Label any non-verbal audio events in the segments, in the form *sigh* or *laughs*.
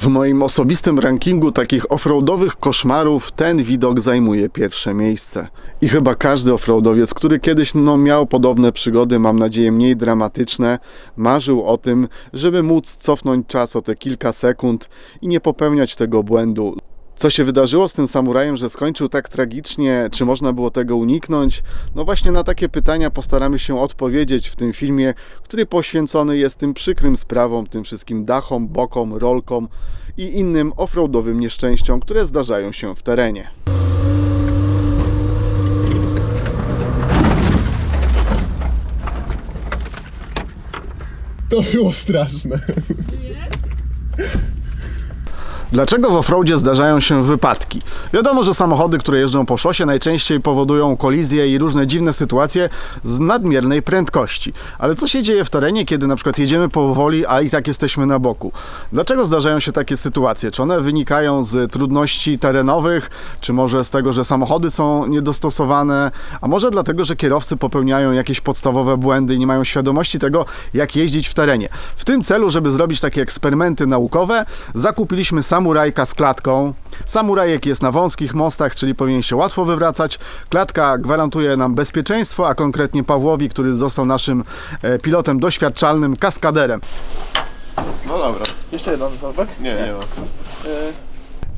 W moim osobistym rankingu takich offroadowych koszmarów ten widok zajmuje pierwsze miejsce. I chyba każdy offroadowiec, który kiedyś no, miał podobne przygody, mam nadzieję mniej dramatyczne, marzył o tym, żeby móc cofnąć czas o te kilka sekund i nie popełniać tego błędu. Co się wydarzyło z tym samurajem, że skończył tak tragicznie? Czy można było tego uniknąć? No właśnie na takie pytania postaramy się odpowiedzieć w tym filmie, który poświęcony jest tym przykrym sprawom, tym wszystkim dachom, bokom, rolkom i innym offroadowym nieszczęściom, które zdarzają się w terenie. To było straszne. Dlaczego w offroadzie zdarzają się wypadki? Wiadomo, że samochody, które jeżdżą po szosie, najczęściej powodują kolizje i różne dziwne sytuacje z nadmiernej prędkości. Ale co się dzieje w terenie, kiedy na przykład jedziemy powoli, a i tak jesteśmy na boku? Dlaczego zdarzają się takie sytuacje? Czy one wynikają z trudności terenowych, czy może z tego, że samochody są niedostosowane, a może dlatego, że kierowcy popełniają jakieś podstawowe błędy i nie mają świadomości tego, jak jeździć w terenie? W tym celu, żeby zrobić takie eksperymenty naukowe, zakupiliśmy samurajka z klatką. Samurajek jest na wąskich mostach, czyli powinien się łatwo wywracać. Klatka gwarantuje nam bezpieczeństwo, a konkretnie Pawłowi, który został naszym e, pilotem doświadczalnym, kaskaderem. No dobra. Jeszcze jedną zorbek? Nie, nie ma.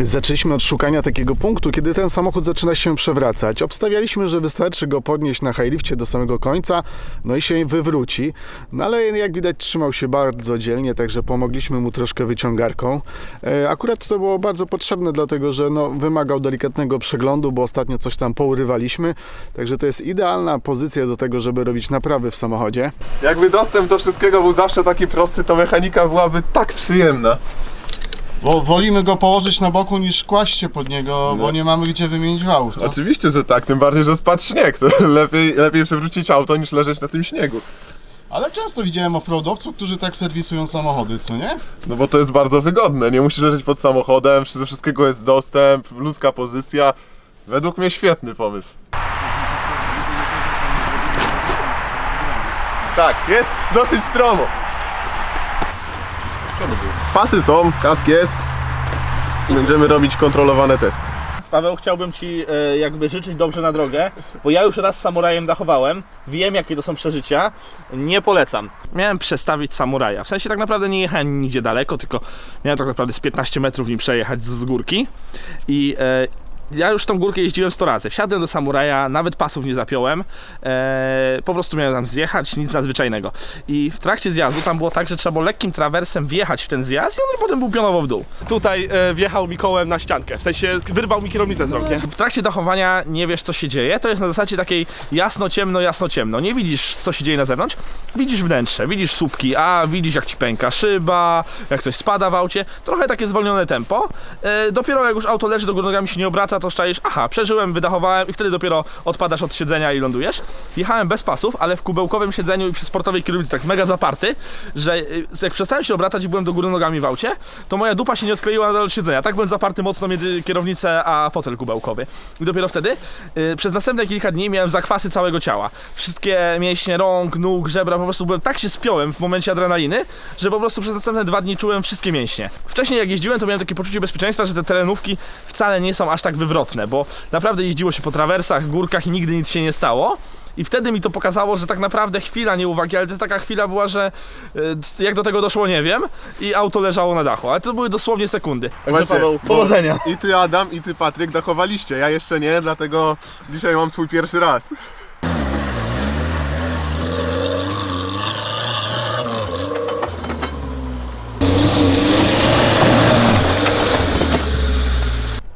Zaczęliśmy od szukania takiego punktu, kiedy ten samochód zaczyna się przewracać. Obstawialiśmy, że wystarczy go podnieść na highlifcie do samego końca, no i się wywróci. No ale jak widać trzymał się bardzo dzielnie, także pomogliśmy mu troszkę wyciągarką. E, Akurat to było bardzo potrzebne, dlatego że no, wymagał delikatnego przeglądu, bo ostatnio coś tam pourywaliśmy. Także to jest idealna pozycja do tego, żeby robić naprawy w samochodzie. Jakby dostęp do wszystkiego był zawsze taki prosty, to mechanika byłaby tak przyjemna. Bo wolimy go położyć na boku niż kłaść się pod niego, bo nie mamy gdzie wymienić wałów. Oczywiście, że tak, tym bardziej, że spadł śnieg. To *laughs* lepiej, lepiej przewrócić auto niż leżeć na tym śniegu. Ale często widziałem offroadowców, którzy tak serwisują samochody, co nie? No bo to jest bardzo wygodne. Nie musisz leżeć pod samochodem, do wszystkiego jest dostęp, ludzka pozycja. Według mnie świetny pomysł. Tak, jest dosyć stromo. Pasy są, kask jest. I będziemy robić kontrolowane testy. Paweł, chciałbym Ci e, jakby życzyć dobrze na drogę, bo ja już raz samurajem dachowałem, wiem jakie to są przeżycia, nie polecam. Miałem przestawić samuraja, w sensie tak naprawdę nie jechałem nigdzie daleko, tylko miałem tak naprawdę z 15 metrów nim przejechać z, z górki i e, ja już tą górkę jeździłem 100 razy. Wsiadłem do samuraja, nawet pasów nie zapiąłem. E, po prostu miałem tam zjechać, nic nadzwyczajnego. I w trakcie zjazdu tam było tak, że trzeba było lekkim trawersem wjechać w ten zjazd i on potem był pionowo w dół. Tutaj e, wjechał mi kołem na ściankę, w sensie wyrwał mi kierownicę z rąk. nie? W trakcie dachowania nie wiesz co się dzieje. To jest na zasadzie takiej jasno, ciemno, jasno, ciemno. Nie widzisz co się dzieje na zewnątrz, widzisz wnętrze, widzisz słupki, a widzisz jak ci pęka szyba, jak coś spada w aucie. Trochę takie zwolnione tempo. E, dopiero jak już auto leży, do nogami się nie obraca, to aha, przeżyłem, wydachowałem i wtedy dopiero odpadasz od siedzenia i lądujesz. Jechałem bez pasów, ale w kubełkowym siedzeniu i przy sportowej kierownicy tak mega zaparty, że y, jak przestałem się obracać i byłem do góry nogami w aucie, to moja dupa się nie odkleiła od siedzenia. Tak byłem zaparty mocno między kierownicę a fotel kubełkowy. I dopiero wtedy y, przez następne kilka dni miałem zakwasy całego ciała. Wszystkie mięśnie rąk, nóg, żebra, po prostu byłem tak się spiąłem w momencie adrenaliny, że po prostu przez następne dwa dni czułem wszystkie mięśnie. Wcześniej jak jeździłem, to miałem takie poczucie bezpieczeństwa, że te terenówki wcale nie są aż tak wywrotne, bo naprawdę jeździło się po trawersach, górkach i nigdy nic się nie stało. I wtedy mi to pokazało, że tak naprawdę chwila nieuwagi, ale to taka chwila była, że y, jak do tego doszło nie wiem i auto leżało na dachu, ale to były dosłownie sekundy. Także Właśnie, Paweł, bo powodzenia. I ty Adam, i ty Patryk dachowaliście. Ja jeszcze nie, dlatego dzisiaj mam swój pierwszy raz.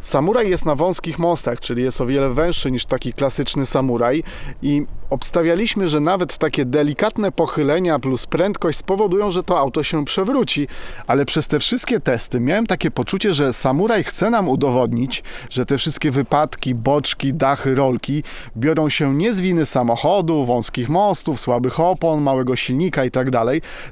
Samuraj jest na wąskich mostach, czyli jest o wiele węższy niż taki klasyczny samuraj i obstawialiśmy, że nawet takie delikatne pochylenia plus prędkość spowodują, że to auto się przewróci, ale przez te wszystkie testy miałem takie poczucie, że samuraj chce nam udowodnić, że te wszystkie wypadki, boczki, dachy, rolki biorą się nie z winy samochodu, wąskich mostów, słabych opon, małego silnika i tak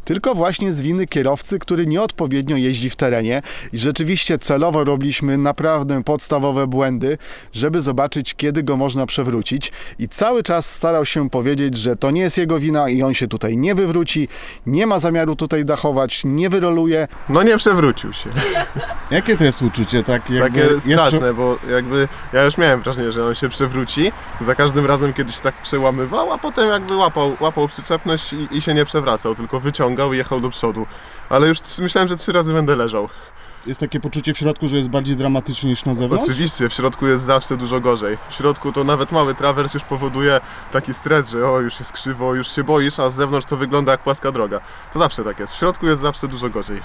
tylko właśnie z winy kierowcy, który nieodpowiednio jeździ w terenie. I rzeczywiście celowo robiliśmy naprawdę podstawowe błędy, żeby zobaczyć, kiedy go można przewrócić. I cały czas starał się powiedzieć, że to nie jest jego wina i on się tutaj nie wywróci, nie ma zamiaru tutaj dachować, nie wyroluje. No nie przewrócił się. *laughs* Jakie to jest uczucie? Tak jakby Takie jest straszne, bo jakby ja już miałem wrażenie, że on się przewróci za każdym razem, kiedy się tak przełamywał, a potem jakby łapał, łapał przyczepność i, i się nie przewracał, tylko wyciągał i jechał do przodu. Ale już myślałem, że trzy razy będę leżał. Jest takie poczucie w środku, że jest bardziej dramatycznie niż na zewnątrz? Oczywiście, w środku jest zawsze dużo gorzej. W środku to nawet mały trawers już powoduje taki stres, że o, już jest krzywo, już się boisz, a z zewnątrz to wygląda jak płaska droga. To zawsze tak jest. W środku jest zawsze dużo gorzej.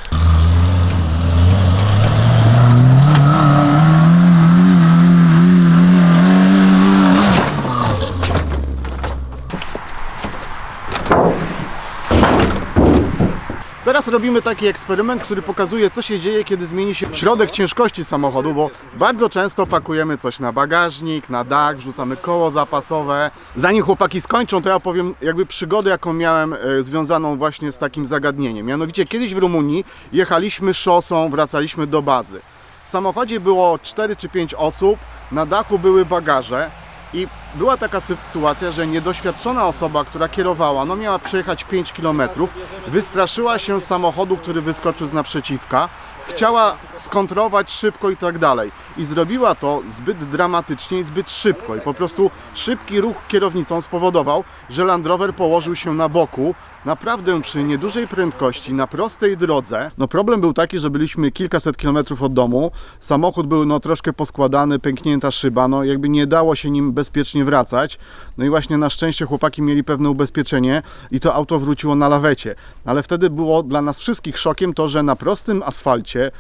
Teraz robimy taki eksperyment, który pokazuje, co się dzieje, kiedy zmieni się środek ciężkości samochodu, bo bardzo często pakujemy coś na bagażnik, na dach, wrzucamy koło zapasowe. Zanim chłopaki skończą, to ja opowiem jakby przygodę, jaką miałem e, związaną właśnie z takim zagadnieniem. Mianowicie kiedyś w Rumunii jechaliśmy szosą, wracaliśmy do bazy. W samochodzie było 4 czy 5 osób, na dachu były bagaże. I była taka sytuacja, że niedoświadczona osoba, która kierowała, no miała przejechać 5 km, wystraszyła się samochodu, który wyskoczył z naprzeciwka, chciała skontrować szybko i tak dalej. I zrobiła to zbyt dramatycznie i zbyt szybko. I po prostu szybki ruch kierownicą spowodował, że Land Rover położył się na boku, naprawdę przy niedużej prędkości, na prostej drodze. No problem był taki, że byliśmy kilkaset kilometrów od domu, samochód był no troszkę poskładany, pęknięta szyba, no jakby nie dało się nim bezpiecznie wracać. No i właśnie na szczęście chłopaki mieli pewne ubezpieczenie i to auto wróciło na lawecie. Ale wtedy było dla nas wszystkich szokiem to, że na prostym asfalcie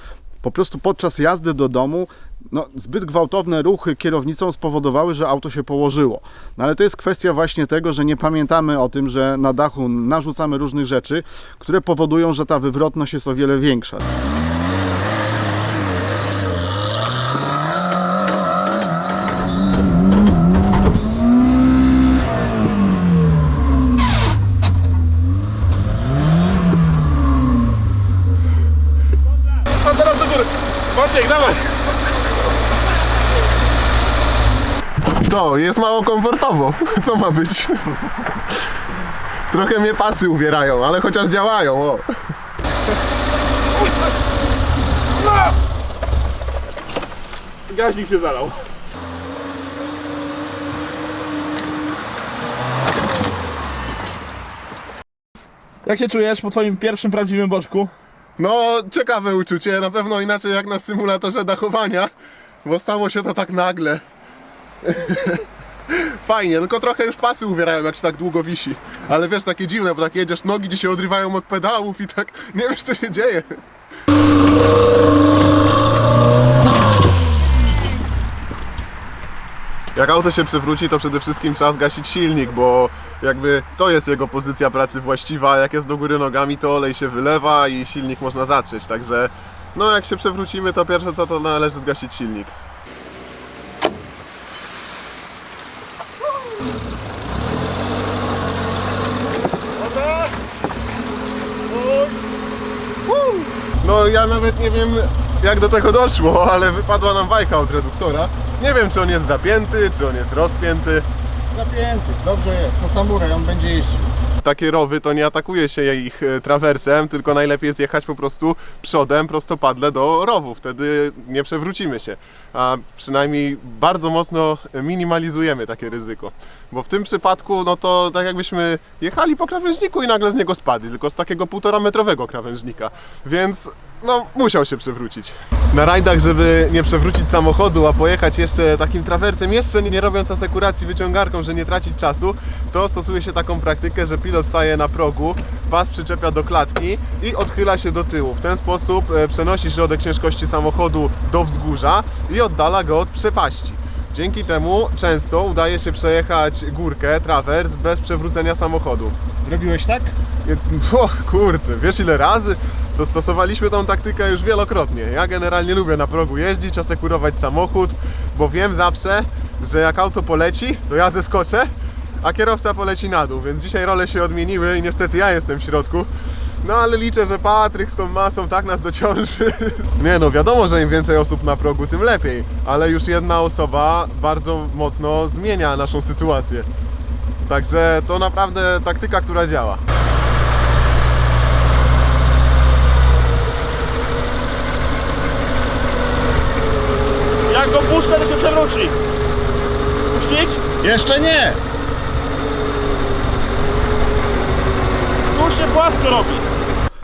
po prostu podczas jazdy do domu no, zbyt gwałtowne ruchy kierownicą spowodowały, że auto się położyło. No ale to jest kwestia właśnie tego, że nie pamiętamy o tym, że na dachu narzucamy różnych rzeczy, które powodują, że ta wywrotność jest o wiele większa. A teraz do góry. Maciek, dawaj. To, jest mało komfortowo. *laughs* Co ma być? Trochę mnie pasy uwierają, ale chociaż działają, o. Gaźnik się zalał. Jak się czujesz po twoim pierwszym prawdziwym boczku? No, ciekawe uczucie, na pewno inaczej jak na symulatorze dachowania, bo stało się to tak nagle. *laughs* Fajnie, tylko trochę już pasy uwierają, jak się tak długo wisi. Ale wiesz, takie dziwne, bo tak jedziesz, nogi ci się odrywają od pedałów i tak *laughs* nie wiesz, co się dzieje. Jak auto się przewróci, to przede wszystkim trzeba zgasić silnik, bo jakby to jest jego pozycja pracy właściwa. Jak jest do góry nogami, to olej się wylewa i silnik można zatrzeć. Także no jak się przewrócimy, to pierwsze co to należy zgasić silnik. No ja nawet nie wiem jak do tego doszło, *laughs* ale wypadła nam bajka od reduktora. Nie wiem czy on jest zapięty, czy on jest rozpięty. Zapięty, dobrze jest, to samuraj, on będzie jeździł. Takie rowy to nie atakuje się ich e, trawersem, tylko najlepiej jest jechać po prostu przodem prostopadle do rowu. Wtedy nie przewrócimy się. A przynajmniej bardzo mocno minimalizujemy takie ryzyko. Bo w tym przypadku, no to tak jakbyśmy jechali po krawężniku i nagle z niego spadli, tylko z takiego półtora metrowego krawężnika. Więc no, musiał się przewrócić. Na rajdach, żeby nie przewrócić samochodu, a pojechać jeszcze takim trawersem, jeszcze nie robiąc asekuracji wyciągarką, że nie tracić czasu, to stosuje się taką praktykę, że pilot staje na progu, pas przyczepia do klatki i odchyla się do tyłu. W ten sposób e, przenosi środek ciężkości samochodu do wzgórza i oddala go od przepaści. Dzięki temu często udaje się przejechać górkę, trawers bez przewrócenia samochodu. Robiłeś tak? O kurde, wiesz ile razy? To stosowaliśmy tą taktykę już wielokrotnie. Ja generalnie lubię na progu jeździć, asekurować samochód, bo wiem zawsze, że jak auto poleci, to ja zeskoczę, a kierowca poleci na dół, więc dzisiaj role się odmieniły i niestety ja jestem w środku. No ale liczę, że Patryk z tą masą tak nas dociąży. *laughs* Nie no, wiadomo, że im więcej osób na progu, tym lepiej. Ale już jedna osoba bardzo mocno zmienia naszą sytuację. Także to naprawdę taktyka, która działa. To się przewróci. Puścić? Jeszcze nie! Tu się płasko robi.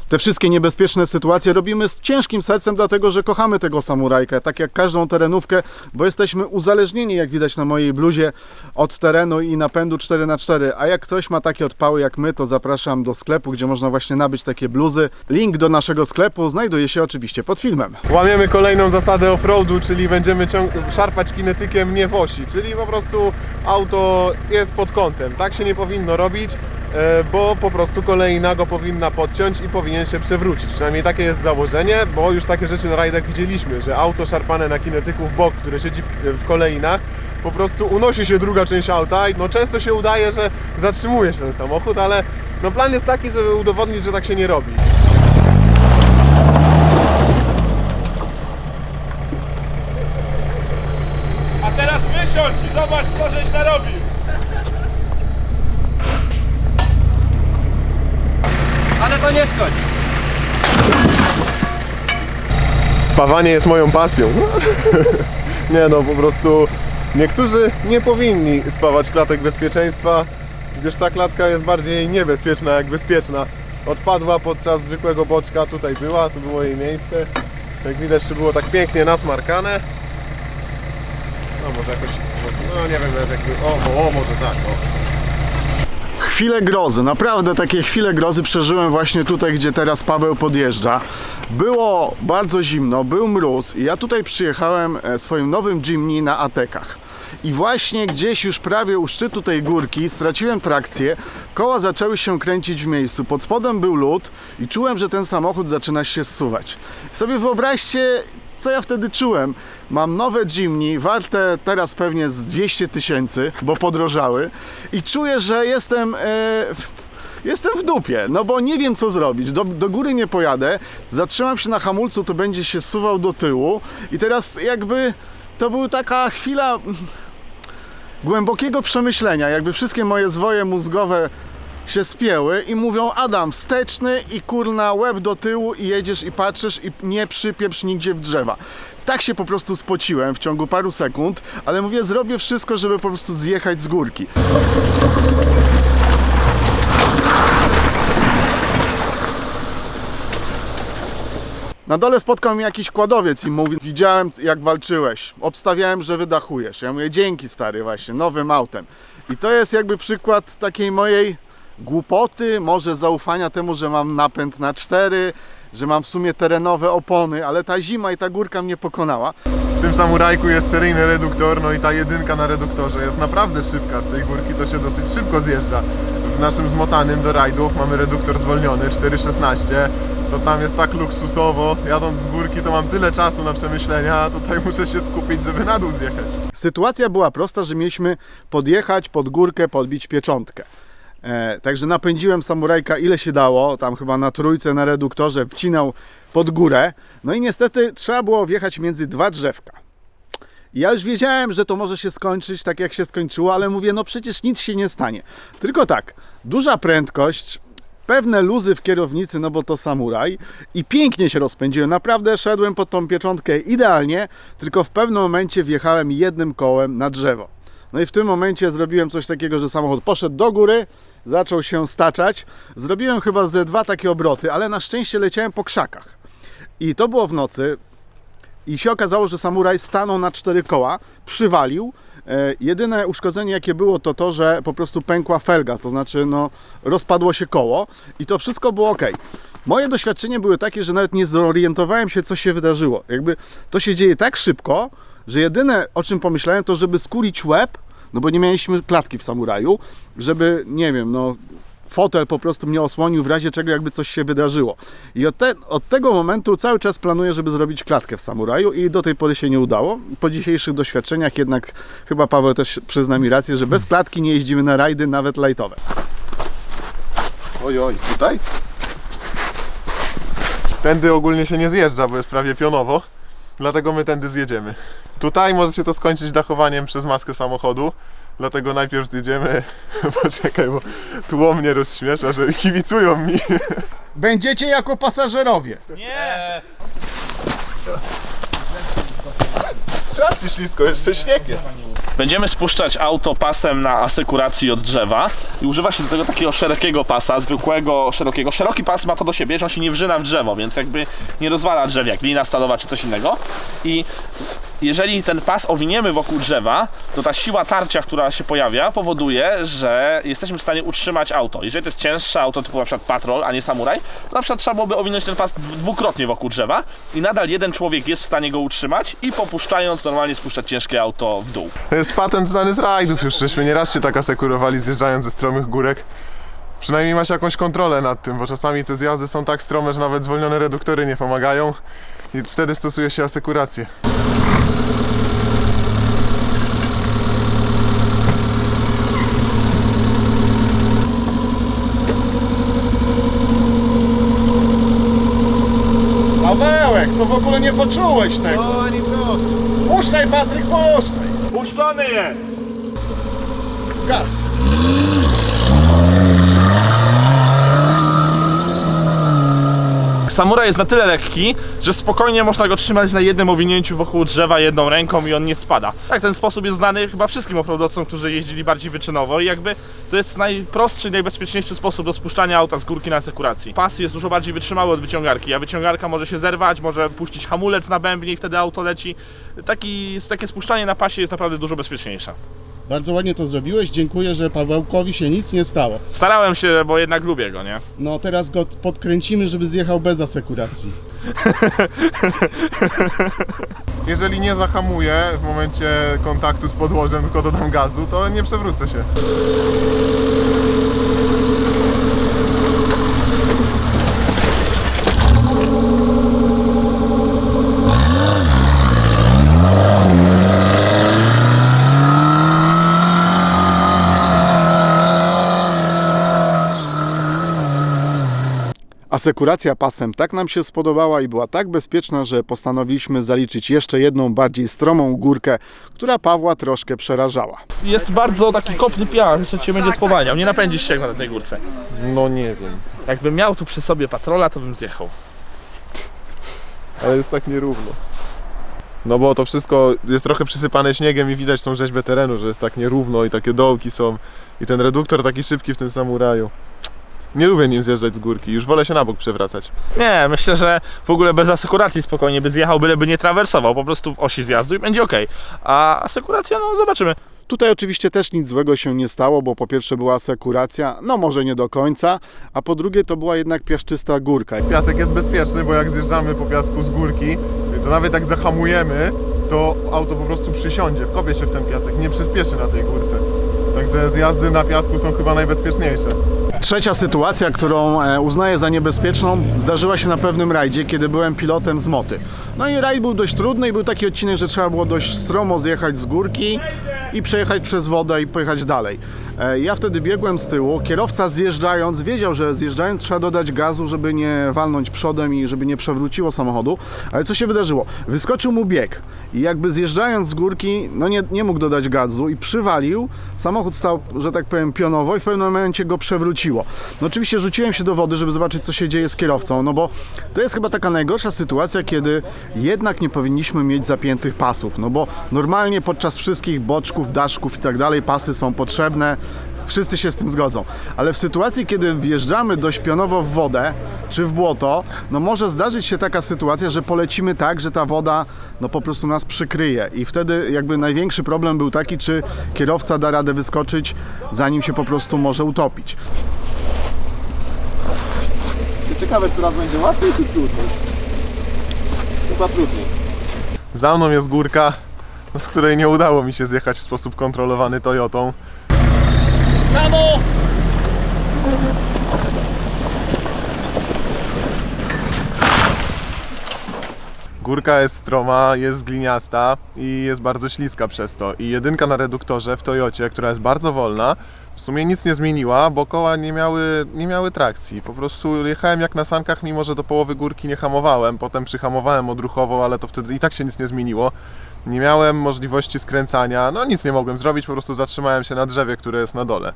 Te wszystkie niebezpieczne sytuacje robimy z ciężkim sercem, dlatego że kochamy tego samurajkę, tak jak każdą terenówkę, bo jesteśmy uzależnieni, jak widać na mojej bluzie, od terenu i napędu 4x4. A jak ktoś ma takie odpały jak my, to zapraszam do sklepu, gdzie można właśnie nabyć takie bluzy. Link do naszego sklepu znajduje się oczywiście pod filmem. Łamiemy kolejną zasadę offroadu, czyli będziemy szarpać kinetykiem nie w osi, czyli po prostu auto jest pod kątem. Tak się nie powinno robić, e, bo po prostu kolejna go powinna podciąć i powinien się przewrócić. Przynajmniej takie jest założenie, bo już takie rzeczy na rajdach widzieliśmy, że auto szarpane na kinetyku w bok, które siedzi w, w kolejnach, po prostu unosi się druga część auta i no często się udaje, że zatrzymuje się ten samochód, ale no plan jest taki, żeby udowodnić, że tak się nie robi. A teraz wysiądź i zobacz, co żeś narobił. Ale to nie szkodzi. Spawanie jest moją pasją. *laughs* nie no, po prostu niektórzy nie powinni spawać klatek bezpieczeństwa, gdyż ta klatka jest bardziej niebezpieczna jak bezpieczna. Odpadła podczas zwykłego boczka, tutaj była, tu było jej miejsce. Jak widać, to było tak pięknie nasmarkane. No może jakoś, no nie wiem, jakby, o, o, może tak, o. Chwile grozy, naprawdę takie chwile grozy przeżyłem właśnie tutaj, gdzie teraz Paweł podjeżdża. Było bardzo zimno, był mróz i ja tutaj przyjechałem e, swoim nowym Jimny na atekach. I właśnie gdzieś już prawie u szczytu tej górki straciłem trakcję, koła zaczęły się kręcić w miejscu, pod spodem był lód i czułem, że ten samochód zaczyna się zsuwać. Sobie wyobraźcie, co ja wtedy czułem? Mam nowe Jimny, warte teraz pewnie z 200 tysięcy, bo podrożały i czuję, że jestem... E, Jestem w dupie, no bo nie wiem co zrobić. Do, do góry nie pojadę, zatrzymam się na hamulcu, to będzie się suwał do tyłu i teraz jakby to była taka chwila głębokiego przemyślenia, jakby wszystkie moje zwoje mózgowe się spięły i mówią Adam, wsteczny i kurna łeb do tyłu i jedziesz i patrzysz i nie przypieprz nigdzie w drzewa. Tak się po prostu spociłem w ciągu paru sekund, ale mówię, zrobię wszystko, żeby po prostu zjechać z górki. Na dole spotkał mnie jakiś kładowiec i mówi, widziałem jak walczyłeś, obstawiałem, że wydachujesz. Ja mówię, dzięki stary właśnie, nowym autem. I to jest jakby przykład takiej mojej głupoty, może zaufania temu, że mam napęd na cztery, że mam w sumie terenowe opony, ale ta zima i ta górka mnie pokonała. W tym samurajku jest seryjny reduktor, no i ta jedynka na reduktorze jest naprawdę szybka. Z tej górki to się dosyć szybko zjeżdża. W naszym zmotanym do rajdów mamy reduktor zwolniony 4.16. To tam jest tak luksusowo. Jadąc z górki to mam tyle czasu na przemyślenia, a tutaj muszę się skupić, żeby na dół zjechać. Sytuacja była prosta, że mieliśmy podjechać pod górkę, podbić pieczątkę. E, także napędziłem samurajka ile się dało, tam chyba na trójce na reduktorze wcinał pod górę. No i niestety trzeba było wjechać między dwa drzewka. Ja już wiedziałem, że to może się skończyć tak jak się skończyło, ale mówię, no przecież nic się nie stanie. Tylko tak, duża prędkość, pewne luzy w kierownicy, no bo to samuraj i pięknie się rozpędziłem. Naprawdę szedłem pod tą pieczątkę idealnie, tylko w pewnym momencie wjechałem jednym kołem na drzewo. No i w tym momencie zrobiłem coś takiego, że samochód poszedł do góry, zaczął się staczać. Zrobiłem chyba ze dwa takie obroty, ale na szczęście leciałem po krzakach. I to było w nocy, i się okazało, że samuraj stanął na cztery koła, przywalił. E, jedyne uszkodzenie jakie było to to, że po prostu pękła felga, to znaczy no, rozpadło się koło i to wszystko było ok. Moje doświadczenia były takie, że nawet nie zorientowałem się, co się wydarzyło. Jakby to się dzieje tak szybko, że jedyne o czym pomyślałem to, żeby skulić łeb, no bo nie mieliśmy klatki w samuraju, żeby, nie wiem, no fotel po prostu mnie osłonił w razie czego jakby coś się wydarzyło. I od, te, od tego momentu cały czas planuję, żeby zrobić klatkę w samuraju i do tej pory się nie udało. Po dzisiejszych doświadczeniach jednak chyba Paweł też przyzna mi rację, że bez klatki nie jeździmy na rajdy nawet lightowe. Oj, oj, tutaj? Tędy ogólnie się nie zjeżdża, bo jest prawie pionowo, dlatego my tędy zjedziemy. Tutaj może się to skończyć dachowaniem przez maskę samochodu, dlatego najpierw zjedziemy, *laughs* poczekaj, bo tło mnie rozśmiesza, że kibicują mi. Będziecie jako pasażerowie. Nie! Strasznie ślisko, jeszcze śnieg jest. Będziemy spuszczać auto pasem na asekuracji od drzewa i używa się do tego takiego szerokiego pasa, zwykłego, szerokiego. Szeroki pas ma to do siebie, że on się nie wrzyna w drzewo, więc jakby nie rozwala drzew jak lina stalowa czy coś innego. I jeżeli ten pas owiniemy wokół drzewa, to ta siła tarcia, która się pojawia, powoduje, że jesteśmy w stanie utrzymać auto. Jeżeli to jest cięższe auto typu na przykład patrol, a nie samuraj, to na przykład trzeba byłoby owinąć ten pas dw- dwukrotnie wokół drzewa i nadal jeden człowiek jest w stanie go utrzymać i popuszczając normalnie spuszczać ciężkie auto w dół. To jest patent znany z rajdów, już żeśmy nieraz się tak asekurowali zjeżdżając ze stromych górek. Przynajmniej masz jakąś kontrolę nad tym, bo czasami te zjazdy są tak strome, że nawet zwolnione reduktory nie pomagają i wtedy stosuje się asekurację. Pawełek, to w ogóle nie poczułeś tego. ani trochę. Puszczaj Patryk, puszczaj. Puszczony jest! Gaz. Samuraj jest na tyle lekki, że spokojnie można go trzymać na jednym owinięciu wokół drzewa jedną ręką i on nie spada. Tak, ten sposób jest znany chyba wszystkim offroadowcom, którzy jeździli bardziej wyczynowo i jakby to jest najprostszy najbezpieczniejszy sposób do spuszczania auta z górki na asekuracji. Pas jest dużo bardziej wytrzymały od wyciągarki, a wyciągarka może się zerwać, może puścić hamulec na bębnie i wtedy auto leci. Taki, takie spuszczanie na pasie jest naprawdę dużo bezpieczniejsze. Bardzo ładnie to zrobiłeś. Dziękuję, że Pawełkowi się nic nie stało. Starałem się, bo jednak lubię go, nie? No teraz go podkręcimy, żeby zjechał bez asekuracji. *laughs* Jeżeli nie zahamuję w momencie kontaktu z podłożem, tylko dodam gazu, to nie przewrócę się. Asekuracja pasem tak nam się spodobała i była tak bezpieczna, że postanowiliśmy zaliczyć jeszcze jedną bardziej stromą górkę, która Pawła troszkę przerażała. Jest bardzo taki kopny piach, że cię będzie spowalniał. Nie napędzisz się jak na tej górce. No nie wiem, Jakbym miał tu przy sobie patrola, to bym zjechał. ale jest tak nierówno. No bo to wszystko jest trochę przysypane śniegiem i widać tą rzeźbę terenu, że jest tak nierówno i takie dołki są. I ten reduktor taki szybki w tym samuraju. Nie lubię nim zjeżdżać z górki, już wolę się na bok przewracać. Nie, myślę, że w ogóle bez asekuracji spokojnie by zjechał, byleby nie trawersował, po prostu w osi zjazdu i będzie ok. A asekuracja, no zobaczymy. Tutaj oczywiście też nic złego się nie stało, bo po pierwsze była asekuracja, no może nie do końca, a po drugie to była jednak piaszczysta górka. Piasek jest bezpieczny, bo jak zjeżdżamy po piasku z górki, to nawet jak zahamujemy, to auto po prostu przysiądzie, wkopie się w ten piasek, nie przyspieszy na tej górce. Także zjazdy na piasku są chyba najbezpieczniejsze. Trzecia sytuacja, którą e, uznaję za niebezpieczną, zdarzyła się na pewnym rajdzie, kiedy byłem pilotem z moty. No i rajd był dość trudny i był taki odcinek, że trzeba było dość stromo zjechać z górki i przejechać przez wodę i pojechać dalej. E, Ja wtedy biegłem z tyłu, kierowca zjeżdżając wiedział, że zjeżdżając trzeba dodać gazu, żeby nie walnąć przodem i żeby nie przewróciło samochodu, ale co się wydarzyło? Wyskoczył mu bieg. I jakby zjeżdżając z górki, no nie, nie mógł dodać gazu i przywalił, samochód stał, że tak powiem, pionowo i w pewnym momencie go przewróciło. No oczywiście rzuciłem się do wody, żeby zobaczyć, co się dzieje z kierowcą, no bo to jest chyba taka najgorsza sytuacja, kiedy jednak nie powinniśmy mieć zapiętych pasów, no bo normalnie podczas wszystkich boczków, daszków i tak dalej pasy są potrzebne, Wszyscy się z tym zgodzą. Ale w sytuacji, kiedy wjeżdżamy dość pionowo w wodę czy w błoto, no może zdarzyć się taka sytuacja, że polecimy tak, że ta woda no po prostu nas przykryje. I wtedy jakby największy problem był taki, czy kierowca da radę wyskoczyć, zanim się po prostu może utopić. Ciekawe, która będzie łatwiej czy trudniej? Chyba trudniej. Za mną jest górka, z której nie udało mi się zjechać w sposób kontrolowany Toyotą. Samo! Górka jest stroma, jest gliniasta i jest bardzo śliska przez to. I jedynka na reduktorze w Toyocie, która jest bardzo wolna, w sumie nic nie zmieniła, bo koła nie miały, nie miały trakcji. Po prostu jechałem jak na sankach, mimo że do połowy górki nie hamowałem. Potem przyhamowałem odruchowo, ale to wtedy i tak się nic nie zmieniło. Nie miałem możliwości skręcania, no nic nie mogłem zrobić, po prostu zatrzymałem się na drzewie, które jest na dole.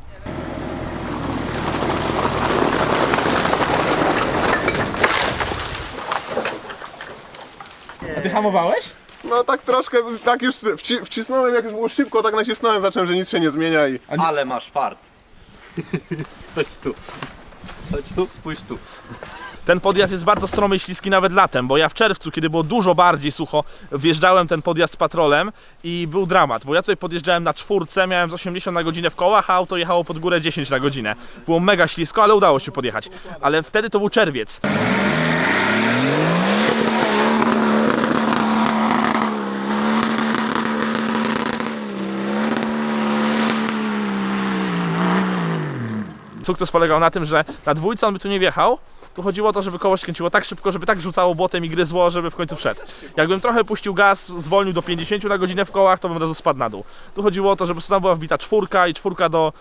A ty hamowałeś? No tak troszkę, tak już wci- wcisnąłem, jak już było szybko, tak nacisnąłem, zacząłem, że nic się nie zmienia i Ale masz fart. *laughs* Chodź tu. Chodź tu, spójrz tu. Ten podjazd jest bardzo stromy i śliski nawet latem, bo ja w czerwcu, kiedy było dużo bardziej sucho, wjeżdżałem ten podjazd patrolem i był dramat, bo ja tutaj podjeżdżałem na czwórce, miałem z 80 na godzinę w kołach, a auto jechało pod górę 10 na godzinę. Było mega ślisko, ale udało się podjechać. Ale wtedy to był czerwiec. Sukces polegał na tym, że na dwójce on by tu nie wjechał. Tu chodziło o to, żeby koło skręciło tak szybko, żeby tak rzucało błotem i gryzło, żeby w końcu wszedł. Jakbym trochę puścił gaz, zwolnił do 50 na godzinę w kołach, to bym od razu spadł na dół. Tu chodziło o to, żeby tam była wbita czwórka i czwórka do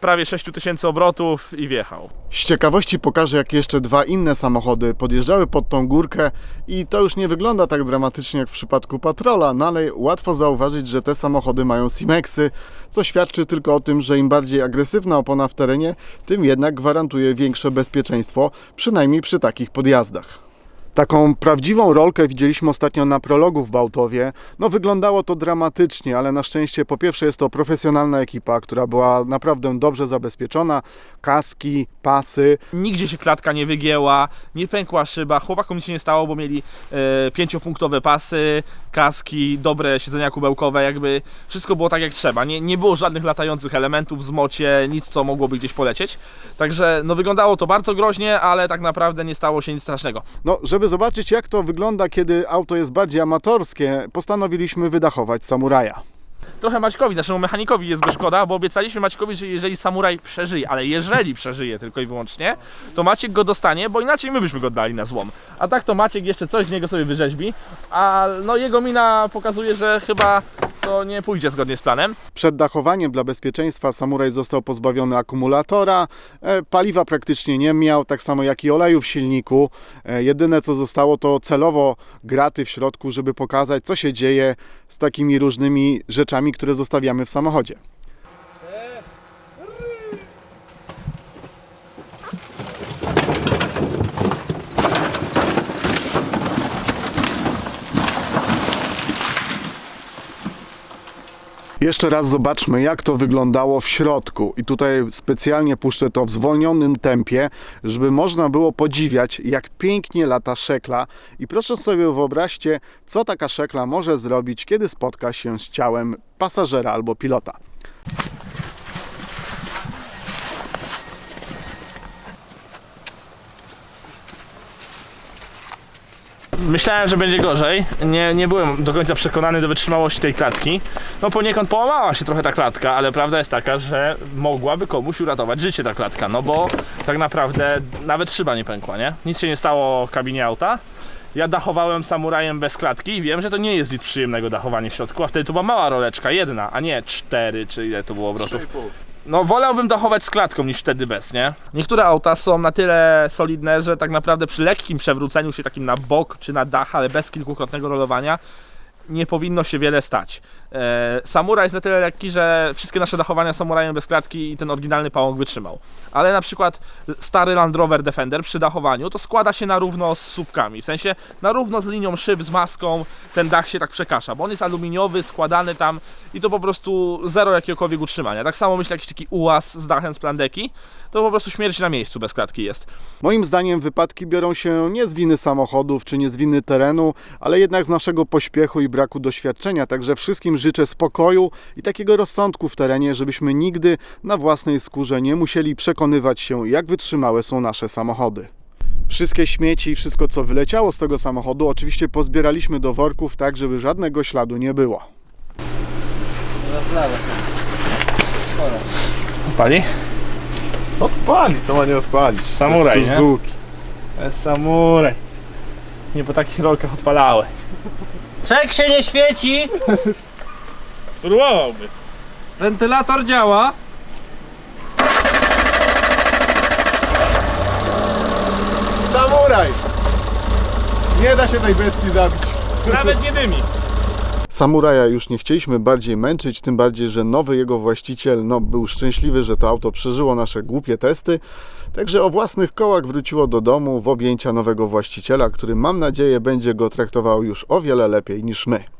prawie 6000 obrotów i wjechał. Z ciekawości pokażę, jak jeszcze dwa inne samochody podjeżdżały pod tą górkę i to już nie wygląda tak dramatycznie jak w przypadku Patrola, no ale łatwo zauważyć, że te samochody mają Simexy, co świadczy tylko o tym, że im bardziej agresywna opona w terenie, tym jednak gwarantuje większe bezpieczeństwo, przynajmniej przy takich podjazdach. Taką prawdziwą rolkę widzieliśmy ostatnio na prologu w Bałtowie. No wyglądało to dramatycznie, ale na szczęście po pierwsze jest to profesjonalna ekipa, która była naprawdę dobrze zabezpieczona. Kaski, pasy. Nigdzie się klatka nie wygięła, nie pękła szyba, chłopakom nic się nie stało, bo mieli e, pięciopunktowe pasy, kaski, dobre siedzenia kubełkowe, jakby wszystko było tak jak trzeba. Nie, nie było żadnych latających elementów w zmocie, nic co mogłoby gdzieś polecieć. Także no wyglądało to bardzo groźnie, ale tak naprawdę nie stało się nic strasznego. No, żeby zobaczyć jak to wygląda, kiedy auto jest bardziej amatorskie, postanowiliśmy wydachować samuraja. Trochę Maćkowi, naszemu mechanikowi jest go szkoda, bo obiecaliśmy Maćkowi, że jeżeli samuraj przeżyje, ale jeżeli przeżyje tylko i wyłącznie, to Maciek go dostanie, bo inaczej my byśmy go dali na złom. A tak to Maciek jeszcze coś z niego sobie wyrzeźbi, a no jego mina pokazuje, że chyba to nie pójdzie zgodnie z planem. Przed dachowaniem dla bezpieczeństwa samuraj został pozbawiony akumulatora, e, paliwa praktycznie nie miał, tak samo jak i oleju w silniku. E, Jedyne co zostało to celowo graty w środku, żeby pokazać co się dzieje z takimi różnymi rzeczami, które zostawiamy w samochodzie. Jeszcze raz zobaczmy, jak to wyglądało w środku. I tutaj specjalnie puszczę to w zwolnionym tempie, żeby można było podziwiać, jak pięknie lata szekla. I proszę sobie wyobraźcie, co taka szekla może zrobić, kiedy spotka się z ciałem pasażera albo pilota. Myślałem, że będzie gorzej. Nie, nie byłem do końca przekonany do wytrzymałości tej klatki. No poniekąd połamała się trochę ta klatka, ale prawda jest taka, że mogłaby komuś uratować życie ta klatka, no bo tak naprawdę nawet szyba nie pękła, nie? Nic się nie stało kabinie auta. Ja dachowałem samurajem bez klatki i wiem, że to nie jest nic przyjemnego dachowanie w środku, a wtedy to była mała roleczka, jedna, a nie cztery, czy ile to było obrotów. No wolałbym dachować z klatką niż wtedy bez, nie? Niektóre auta są na tyle solidne, że tak naprawdę przy lekkim przewróceniu się takim na bok czy na dach, ale bez kilkukrotnego rolowania nie powinno się wiele stać. E, Samuraj jest na tyle lekki, że wszystkie nasze dachowania samurajem bez klatki i ten oryginalny pałąk wytrzymał. Ale na przykład stary Land Rover Defender przy dachowaniu to składa się na równo z słupkami. W sensie na równo z linią szyb, z maską ten dach się tak przekasza, bo on jest aluminiowy, składany tam i to po prostu zero jakiegokolwiek utrzymania. Tak samo myślę jakiś taki ułaz z dachem z plandeki, to po prostu śmierć na miejscu bez klatki jest. Moim zdaniem wypadki biorą się nie z winy samochodów czy nie z winy terenu, ale jednak z naszego pośpiechu i braku doświadczenia. Także wszystkim życzę spokoju i takiego rozsądku w terenie, żebyśmy nigdy na własnej skórze nie musieli przekonywać się, jak wytrzymałe są nasze samochody. Wszystkie śmieci i wszystko, co wyleciało z tego samochodu, oczywiście pozbieraliśmy do worków, tak żeby żadnego śladu nie było. Rozlałem. Sporo. Pali? odpali, co ma nie odpalić? Samuraj, To jest nie? Suzuki. To jest samuraj. Nie po takich rolkach odpalały. Czek się nie świeci! Spróbowałbym. Wentylator działa. Samuraj! Nie da się tej bestii zabić. Nawet nie dymi. Samuraja już nie chcieliśmy bardziej męczyć, tym bardziej, że nowy jego właściciel no, był szczęśliwy, że to auto przeżyło nasze głupie testy. Także o własnych kołach wróciło do domu w objęcia nowego właściciela, który mam nadzieję będzie go traktował już o wiele lepiej niż my.